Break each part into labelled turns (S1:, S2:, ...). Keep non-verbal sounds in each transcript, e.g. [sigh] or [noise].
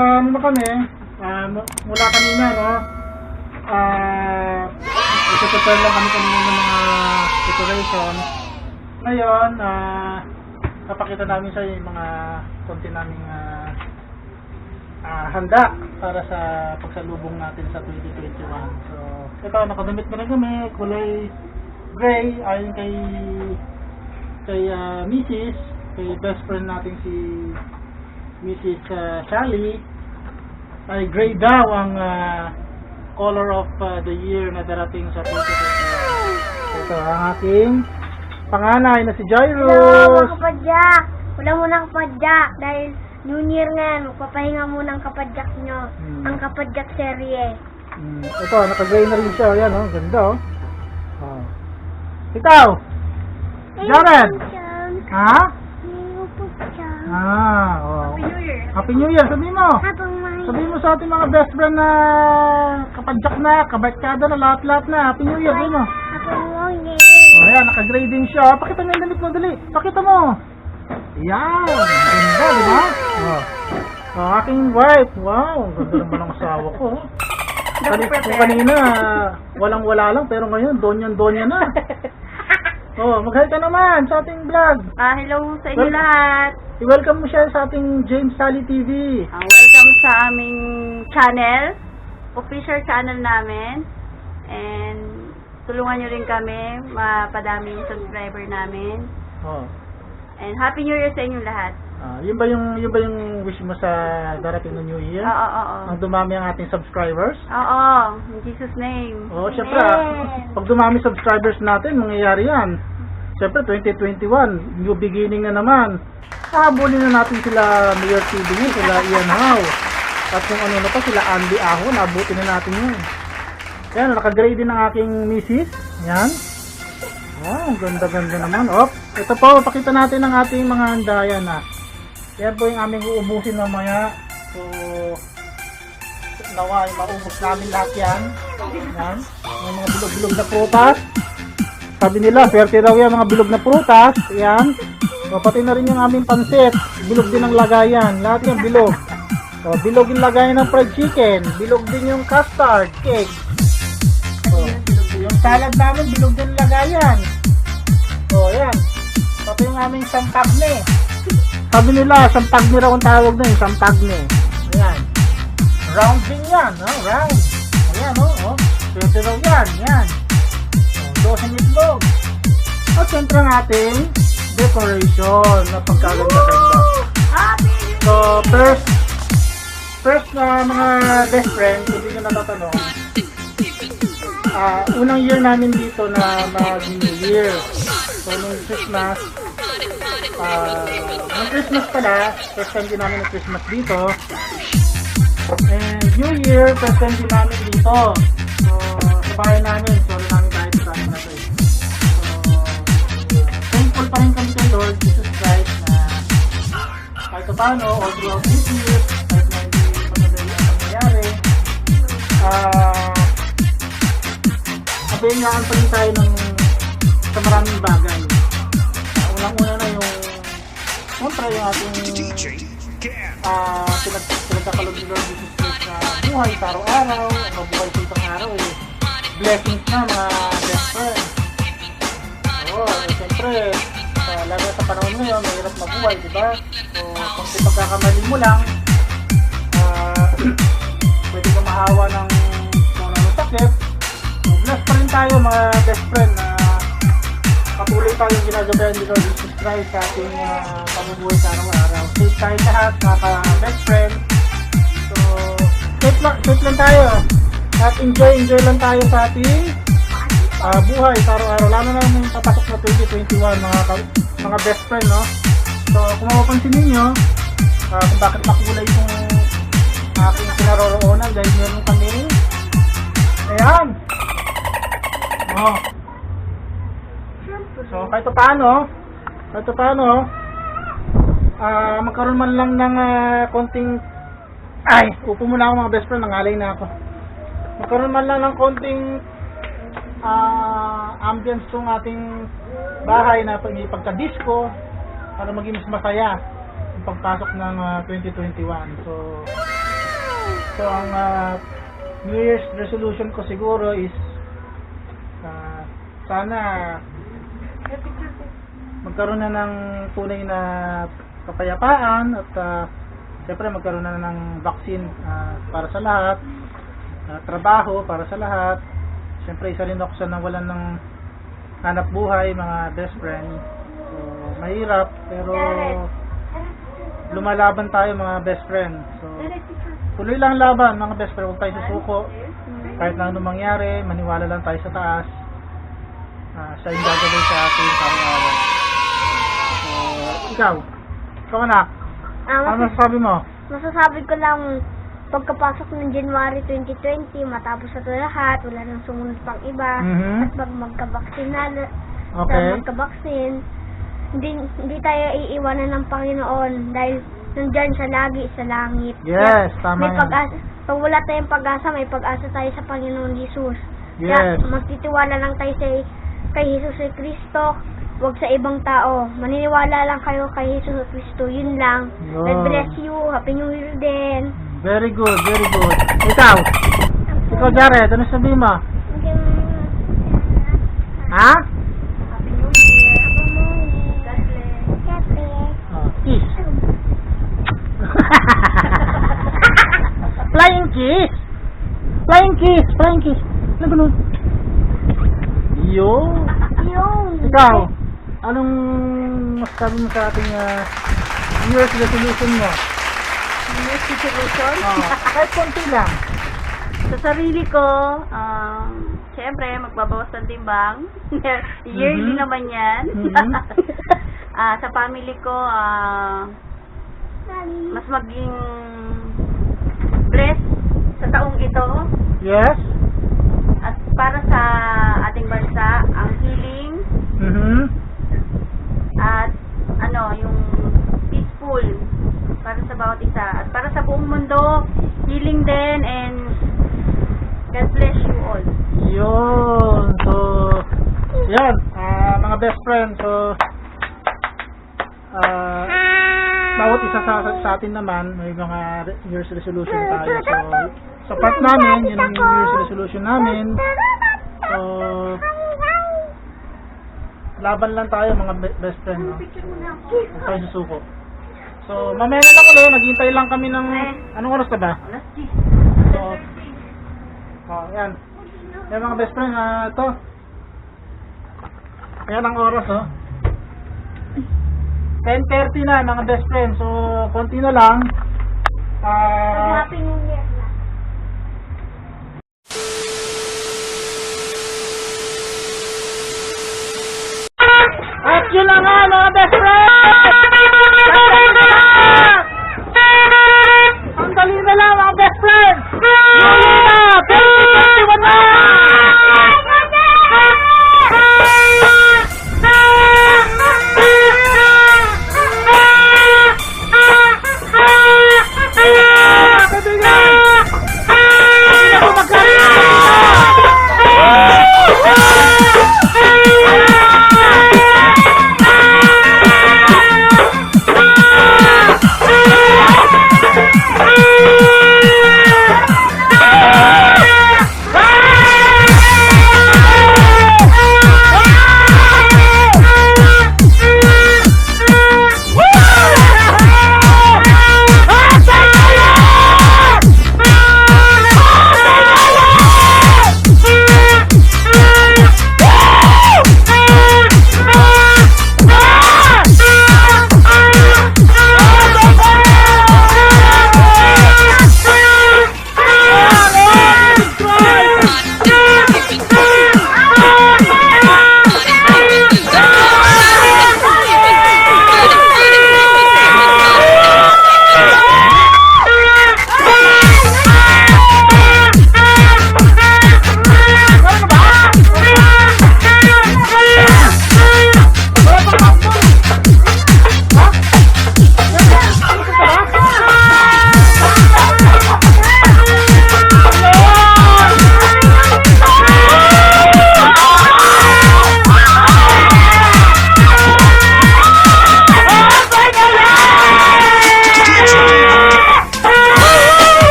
S1: naka, ano na kami, mu- mula kanina, no? Ah, ito lang kami kanina ng mga decoration. Ngayon, ah, napakita namin sa yung mga konti naming ah, ah, handa para sa pagsalubong natin sa 2021. So, ito, nakadamit na rin kami, kulay gray, ayon kay kay ah, Mrs. kay best friend natin si Mrs. ah, Sally ay gray daw ang ah, color of ah, the year na darating sa 2021. Ito ang aking panganay na si
S2: Hello,
S1: Jairus.
S2: mga kapadyak. Wala muna kapadyak dahil New Year nga, magpapahinga muna ang kapadyak nyo.
S1: Hmm.
S2: Ang kapadyak serye.
S1: Mm, ito, naka-gray na rin siya. Ayan, oh, ganda, oh. oh. Ikaw! Jared! Ha? Ah, oh.
S2: Happy New Year.
S1: Happy New Year, sabihin mo!
S2: Habang may...
S1: Sabihin mo sa ating mga best friend na kapadyak na, kabatkada na, lahat-lahat na. Happy New Year, sabihin mo.
S2: Habang New
S1: Oh, ayan, naka-grading siya. Pakita mo yung damit mo, dali. Pakita mo. Yan. Ganda, di ba? Oh. Oh, aking wife. Wow, ang ganda naman ang asawa ko. Kung kanina, walang-wala lang, pero ngayon, donyan-donya na. [laughs] Oh, mag-hi ka naman sa ating vlog.
S2: Ah, hello sa
S1: inyo
S2: lahat.
S1: I-welcome mo siya sa ating James Sally TV.
S2: Ah, welcome sa aming channel. Official channel namin. And tulungan nyo rin kami mapadami yung subscriber namin.
S1: Oh.
S2: And Happy New Year sa inyo lahat.
S1: Ah, yun ba yung yun ba yung wish mo sa darating na New Year?
S2: Oo, oo, oo.
S1: Ang dumami ang ating subscribers?
S2: Oo, in Jesus name.
S1: Oo, syempre, ah, pag dumami subscribers natin, mangyayari yan. Syempre, 2021, new beginning na naman. Habulin na natin sila Mayor TV, sila Ian Howe. At kung ano na pa, sila Andy Aho, nabuti na natin yun. Yan, nakagrade din ang aking misis. Yan. Wow, ganda-ganda naman. Op, ito po, pakita natin ang ating mga handa. Yan na. Yan po yung aming uubusin mamaya. So, nawa maubos namin lahat yan. Yan. May mga bilog-bilog na prutas. Sabi nila, swerte raw yan mga bilog na prutas. Yan. O, pati na rin yung aming pansit. Bilog din ang lagayan. Lahat yan bilog. O, bilog yung lagayan ng fried chicken. Bilog din yung custard cake. O, yung salad namin, bilog din lagayan. O, yan. Pati yung aming sampagne. Sabi nila, sampagne raw ang tawag na yun. Sampagne. Ayan. Round din yan, no? Round. Ayan, oh, oh. Swerte raw yan, yan. Doseng itlog. At syempre ang ating decoration na pagkaganda-ganda. So, first, first na mga best friends, kung hindi nyo natatanong, ah unang year namin dito na mag-New Year. So, nung Christmas, ah nung Christmas pala, first time din namin ng Christmas dito. And New Year, first time din namin dito. So, sa bahay namin, sorry pa rin kami kay Lord Jesus Christ na kahit pa paano, all throughout this year, kahit na hindi patuloy ang nangyayari, ah, kabayangaan pa rin tayo ng sa maraming bagay. Uh, Unang-una na yung, kontra yung ating ah pinag pinagkakalog ni Lord Jesus Christ na buhay sa araw-araw, mabuhay sa isang araw eh, blessings na mga best friend. Oo, eh, siyempre, sa lalo sa panahon ngayon, mahirap mabuhay, di ba? So, kung di pagkakamali mo lang, ah, [clears throat] pwede ka maawa ng kung ano sakit. So, blessed pa rin tayo mga best friend na patuloy tayong ginagabayan ni Lord Jesus Christ sa ating uh, pamumuhay sa araw-araw. Safe tayo lahat, mga best friend. So, safe lang, safe lang tayo. At enjoy, enjoy lang tayo sa ating ah, buhay sa araw-araw. Lalo na nung papasok na 2021, mga, mga best friend, no? So, kung mapapansin ninyo, ah, kung bakit makulay itong aking kinaroroonan dahil meron kami ayan oh So, kahit pa paano, kahit pa paano, ah magkaroon man lang ng ah, konting, ay, upo muna ako mga best friend, nangalay na ako. Magkaroon man lang ng konting ah ambience tong ating bahay na pag- pagka-disco, para maging mas masaya yung pagpasok ng ah, 2021. So, so ang ah, New Year's resolution ko siguro is ah, sana magkaroon na ng tunay na kapayapaan at uh, siyempre magkaroon na ng vaccine ah, para sa lahat, ah, trabaho para sa lahat. Siyempre isa rin ako sa nawalan ng hanap buhay, mga best friend. So, mahirap pero lumalaban tayo mga best friend. So, tuloy lang ang laban mga best friend, huwag tayo susuko. Kahit na anong mangyari, maniwala lang tayo sa taas. Ah, siya yung gagawin sa atin araw-araw. So, ikaw, ikaw anak,
S3: Ah,
S1: ano
S3: mas-
S1: masasabi mo?
S3: masasabi ko lang, pagkapasok ng January 2020, matapos na ito lahat, wala nang sumunod pang iba,
S1: Mhm.
S3: at pag magkabaksin na,
S1: Okay.
S3: sa magkabaksin, hindi, hindi tayo iiwanan ng Panginoon dahil nandyan siya lagi sa langit.
S1: Yes, tama
S3: may
S1: yan.
S3: pag-asa, pag wala tayong pag-asa, may pag-asa tayo sa Panginoon Jesus.
S1: Yes.
S3: Kaya magtitiwala lang tayo sa, kay Jesus Kristo, wag sa ibang tao. Maniniwala lang kayo kay Jesus Kristo, yun lang.
S1: Yun.
S3: God bless you. Happy New Year din.
S1: Very good, very good. Ikaw, ikaw Jared, ano sabi mo? Ha? Oh, kiss. [laughs] flying kiss. Flying kiss, flying kiss. Ano ba nun? Yo.
S3: Yun.
S1: Ikaw, anong masasabi mo sa ating uh, New Year's resolution mo?
S2: New situation.
S1: Oh, kahit konti lang.
S2: Sa sarili ko, um, syempre, magbabawas ng timbang. [laughs] Yearly
S1: Mhm.
S2: naman yan.
S1: Mhm. [laughs]
S2: Ah, sa family ko, ah, mas maging blessed sa taong ito.
S1: Yes?
S2: At para sa ating bansa, ang healing
S1: Mhm.
S2: at ano, yung peaceful para sa bawat isa. At para sa buong mundo, healing din and God bless you all.
S1: Yun. So, yan. ah, mga best friends. So, ah, bawat isa sa, sa atin naman, may mga year's resolution tayo. So, sa part namin, yun ang year's resolution namin. So, laban lang tayo mga be- best friend. No? Huwag tayo susuko. So, mamaya na lang ulit. Naghintay lang kami ng... Anong oras na ba?
S2: Alas 10.
S1: So, oh, yan. Yan mga best friend, ah, ito. Ayan ang oras, oh. 10.30 na, mga best friend. So, konti na lang. Ah,
S3: Happy New Year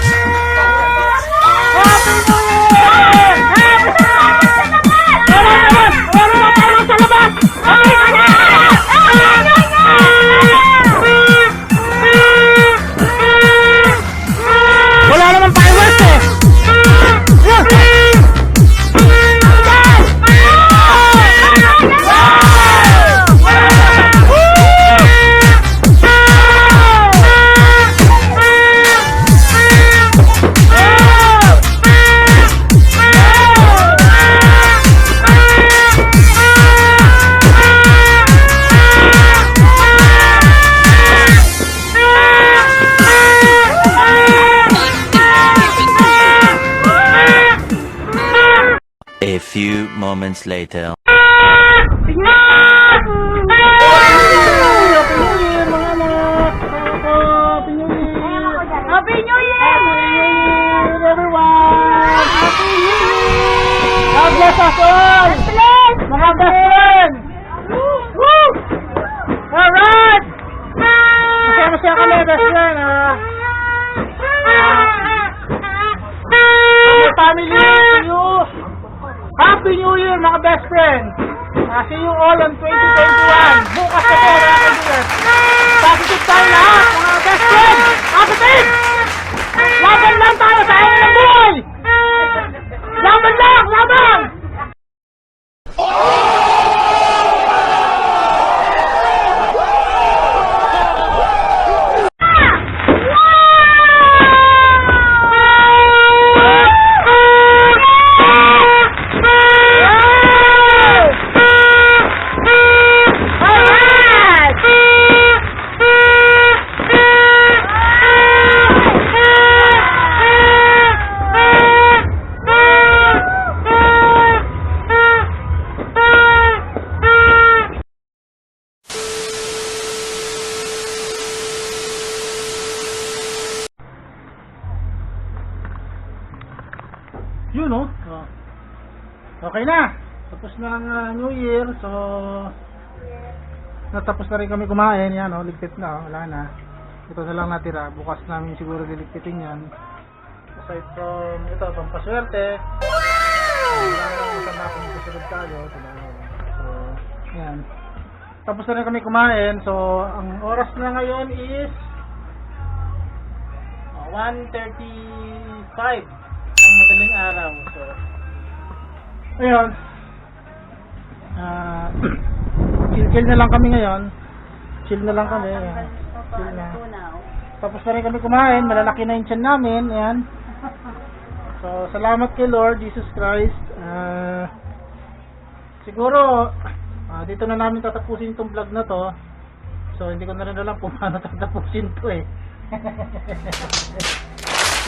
S1: Yeah. Best friends! Woo! Alright! Masaya-masaya kami, best friend, ah. From your family. Happy New Year, mga best friends! Ah, see you all on 2021. Bukas po, mga kaibigan. Positive tayo lahat, mga best friends! Positive! Laban lang tayo sa akin ng buhay! New Year. So, natapos na rin kami kumain. Yan oh, ligpit na. Oh. Wala na. Ito na lang natira. Bukas namin siguro liligpitin yan. Aside from ito, pampaswerte. Wala na lang masama kung susunod tayo. So, yan. Tapos na rin kami kumain. So, ang oras na ngayon is ah, 1.35 ng madaling araw. So, ayun. Ah, [clears throat] chill-chill na lang kami ngayon. Chill na lang kami. Ayan. Chill na. Tapos na rin kami kumain. Malalaki na yung tiyan namin. Ayan. [laughs] So, salamat kay Lord Jesus Christ. Ah, siguro, ah, dito na namin tatapusin itong vlog na to. So, hindi ko na rin alam kung [laughs] paano tatapusin to eh. [laughs]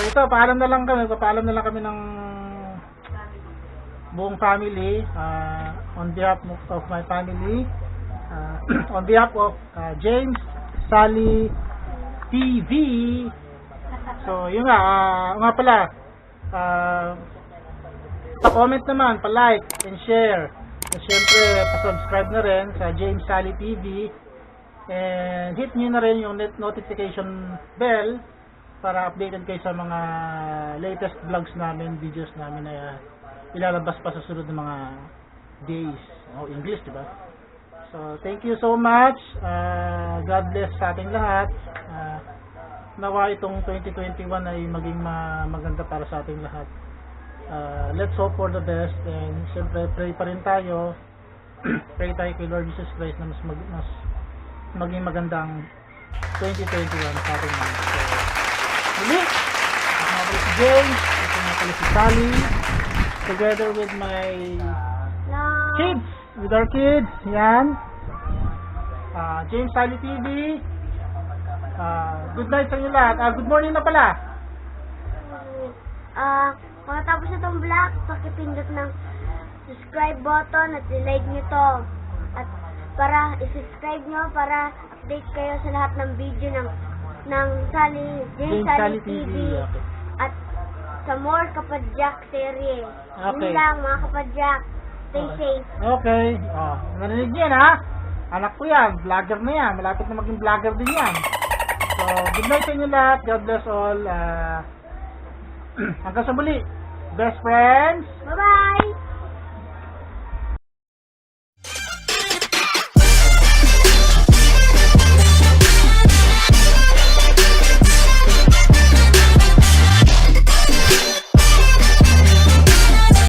S1: So ito, paalam na lang kami, papaalam na lang kami ng buong family uh, on behalf of, my family uh, [clears throat] on behalf of uh, James Sally TV so yun nga uh, nga pala uh, pa-comment naman, pa-like and share. At syempre pa-subscribe na rin sa James Sally TV and hit nyo na rin yung net notification bell para updated kayo sa mga latest vlogs namin, videos namin na ilalabas pa sa sunod ng mga days. O, English, di ba? So, thank you so much. Uh, God bless sa ating lahat. Uh, nawa itong 2021 ay maging ma- maganda para sa ating lahat. Uh, let's hope for the best and siyempre pray pa rin tayo. [clears throat] pray tayo kay Lord Jesus Christ na mas, mag- mas maging magandang 2021 sa ating lahat. So, Muli, ako si James, ako si Sally, together with my kids, with our kids, yan. Ah, James Sally TV, Ah, good night sa inyo lahat. Ah, good morning na pala.
S3: Ah, pagkatapos itong vlog, pakipindot ng subscribe button at i-like nyo to. At para i-subscribe nyo para update kayo sa lahat ng video ng ng Sally, James, Sally, TV.
S1: Okay.
S3: At sa more Kapadjak serye.
S1: Okay.
S3: Yun lang mga Kapadjak. Stay safe.
S1: Okay. Oh, narinig niyo yan ha? Anak ko yan, vlogger na yan. Malapit na maging vlogger din yan. So, good night sa inyo lahat. God bless all. Ah, [clears throat] hanggang sa muli. Best friends.
S3: Bye-bye!